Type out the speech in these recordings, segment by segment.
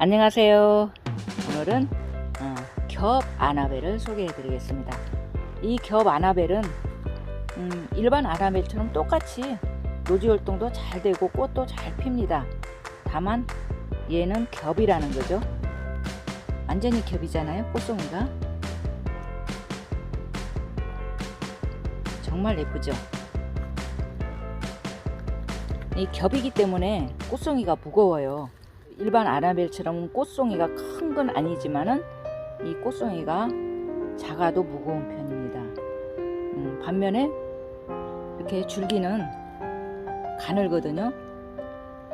안녕하세요. 오늘은 어, 겹 아나벨을 소개해 드리겠습니다. 이 겹 아나벨은 음, 일반 아나벨처럼 똑같이 노지 활동도 잘 되고 꽃도 잘 핍니다. 다만 얘는 겹이라는 거죠. 완전히 겹이잖아요. 꽃송이가. 정말 예쁘죠. 이 겹이기 때문에 꽃송이가 무거워요. 일반 아라벨처럼 꽃송이가 큰 건 아니지만은 이 꽃송이가 작아도 무거운 편입니다. 음, 반면에 이렇게 줄기는 가늘거든요.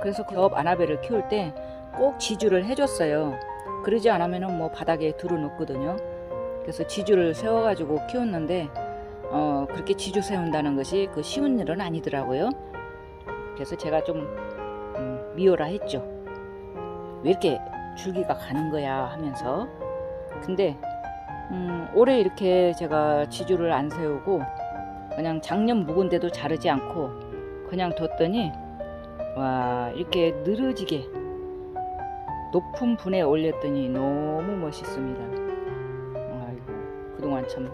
그래서 겹 아나벨을 키울 때 꼭 지주를 해줬어요. 그러지 않으면은 뭐 바닥에 들어놓거든요. 그래서 지주를 세워가지고 키웠는데 어, 그렇게 지주 세운다는 것이 그 쉬운 일은 아니더라고요. 그래서 제가 좀 음, 미워라 했죠. 왜 이렇게 줄기가 가는 거야 하면서 근데 음, 올해 이렇게 제가 지주를 안 세우고 그냥 작년 묵은데도 자르지 않고 그냥 뒀더니 와 이렇게 늘어지게 높은 분에 올렸더니 너무 멋있습니다. 아이고 그동안 참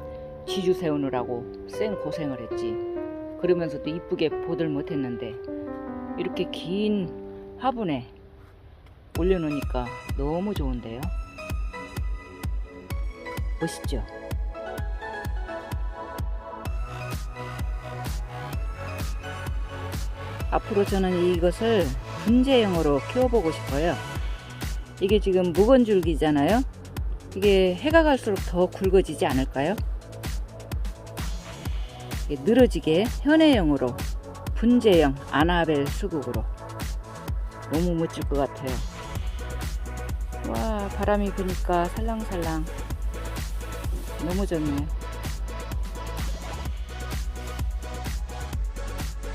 지주 세우느라고 쌩 고생을 했지. 그러면서도 이쁘게 보들 못했는데 이렇게 긴 화분에 올려놓으니까 너무 좋은데요. 멋있죠? 앞으로 저는 이것을 분재형으로 키워보고 싶어요. 이게 지금 묵은 줄기잖아요. 이게 해가 갈수록 더 굵어지지 않을까요? 늘어지게 현해형으로 분재형 아나벨 수국으로 너무 멋질 것 같아요. 와 바람이 부니까 살랑살랑 너무 좋네요.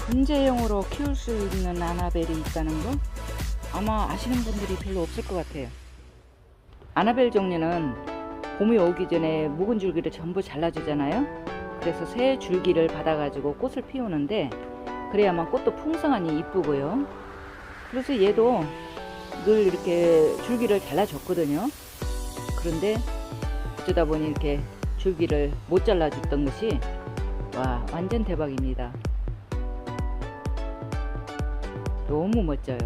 분재형으로 키울 수 있는 아나벨이 있다는 거 아마 아시는 분들이 별로 없을 것 같아요. 아나벨 종류는 봄이 오기 전에 묵은 줄기를 전부 잘라주잖아요. 그래서 새 줄기를 받아가지고 꽃을 피우는데 그래야만 꽃도 풍성하니 이쁘고요. 그래서 얘도 늘 이렇게 줄기를 잘라줬거든요. 그런데 어쩌다 보니 이렇게 줄기를 못 잘라줬던 것이 와 완전 대박입니다. 너무 멋져요.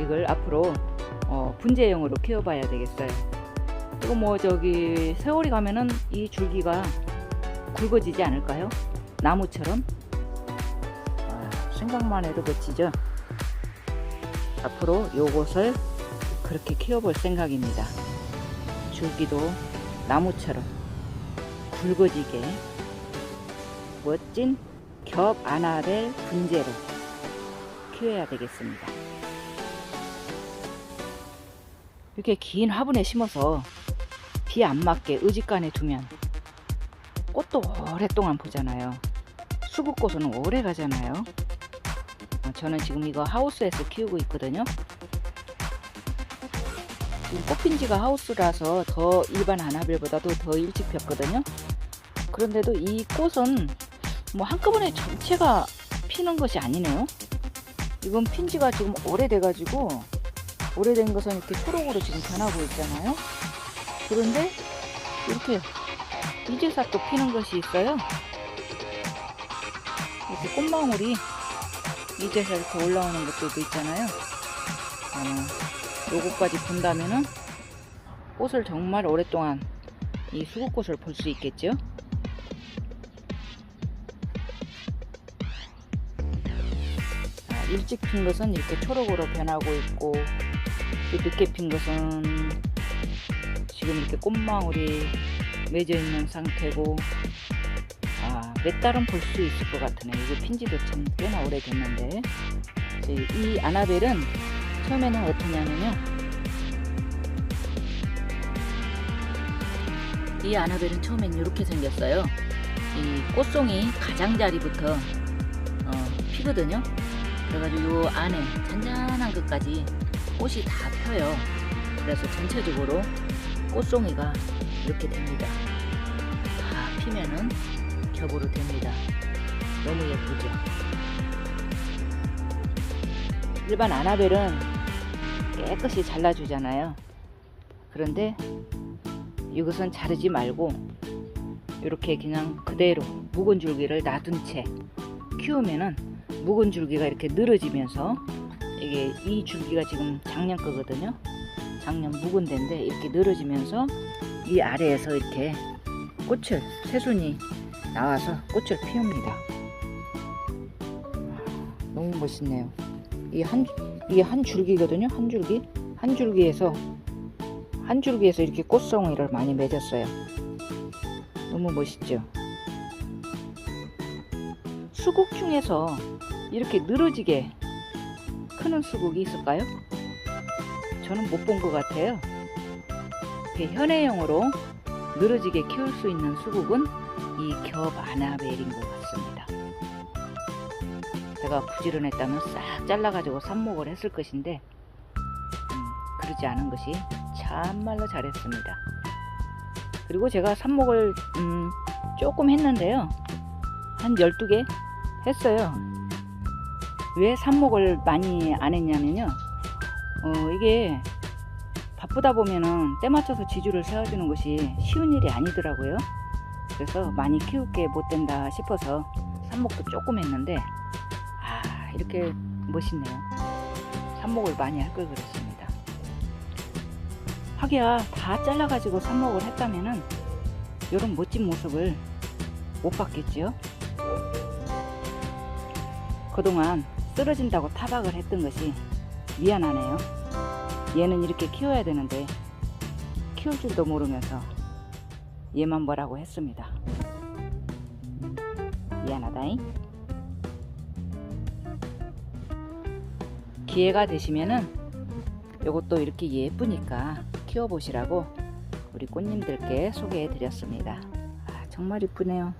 이걸 앞으로 어, 분재형으로 키워봐야 되겠어요. 그리고 뭐 저기 세월이 가면은 이 줄기가 굵어지지 않을까요? 나무처럼. 아, 생각만 해도 멋지죠. 앞으로 요것을 그렇게 키워볼 생각입니다. 줄기도 나무처럼 굵어지게 멋진 겹 아나벨 분재로 키워야 되겠습니다. 이렇게 긴 화분에 심어서 비 안 맞게 의지간에 두면 꽃도 오랫동안 보잖아요. 수국꽃은 오래 가잖아요. 어, 저는 지금 이거 하우스에서 키우고 있거든요. 지금 꽃핀 지가 하우스라서 더 일반 아나벨보다도 더 일찍 폈거든요. 그런데도 이 꽃은 뭐 한꺼번에 전체가 피는 것이 아니네요. 이건 핀 지가 지금 오래돼가지고 오래된 것은 이렇게 초록으로 지금 변하고 있잖아요. 그런데 이렇게 이제서 또 피는 것이 있어요. 이렇게 꽃망울이 이제서 이렇게 올라오는 것들도 있잖아요. 어, 요거까지 본다면은 꽃을 정말 오랫동안 이 수국꽃을 볼 수 있겠죠. 아, 일찍 핀 것은 이렇게 초록으로 변하고 있고 또 늦게 핀 것은 지금 이렇게 꽃망울이 맺어 있는 상태고 아, 몇 달은 볼 수 있을 것 같으네. 이거 핀지도 참 꽤나 오래됐는데 이 아나벨은 처음에는 어떠냐면요. 이 아나벨은 처음엔 이렇게 생겼어요. 이 꽃송이 가장자리부터 어, 피거든요. 그래가지고 요 안에 잔잔한 것까지 꽃이 다 펴요. 그래서 전체적으로 꽃송이가 이렇게 됩니다. 다 피면은 겹으로 됩니다. 너무 예쁘죠? 일반 아나벨은 깨끗이 잘라주잖아요. 그런데 이것은 자르지 말고 이렇게 그냥 그대로 묵은 줄기를 놔둔 채 키우면은 묵은 줄기가 이렇게 늘어지면서 이게 이 줄기가 지금 작년 거거든요. 작년 묵은 데인데 이렇게 늘어지면서 이 아래에서 이렇게 꽃을 새순이 나와서 꽃을 피웁니다. 너무 멋있네요. 이 한 이게 한 줄기거든요. 한 줄기 한 줄기에서 한 줄기에서 이렇게 꽃송이를 많이 맺었어요. 너무 멋있죠. 수국 중에서 이렇게 늘어지게 크는 수국이 있을까요? 저는 못 본 것 같아요. 현해형으로 늘어지게 키울 수 있는 수국은 이 겹 아나벨인 것 같습니다. 제가 부지런했다면 싹 잘라가지고 삽목을 했을 것인데 음, 그러지 않은 것이 참말로 잘했습니다. 그리고 제가 삽목을 음, 조금 했는데요. 한 12개 했어요. 왜 삽목을 많이 안 했냐면요. 어, 이게 바쁘다 보면은 때 맞춰서 지주를 세워주는 것이 쉬운 일이 아니더라고요. 그래서 많이 키울 게 못 된다 싶어서 삽목도 조금 했는데 아 이렇게 멋있네요. 삽목을 많이 할 걸 그랬습니다. 하기야 다 잘라 가지고 삽목을 했다면은 이런 멋진 모습을 못 봤겠지요. 그동안 쓰러진다고 타박을 했던 것이 미안하네요. 얘는 이렇게 키워야 되는데 키울 줄도 모르면서 얘만 뭐라고 했습니다. 미안하다잉. 기회가 되시면은 요것도 이렇게 예쁘니까 키워보시라고 우리 꽃님들께 소개해 드렸습니다. 아, 정말 이쁘네요.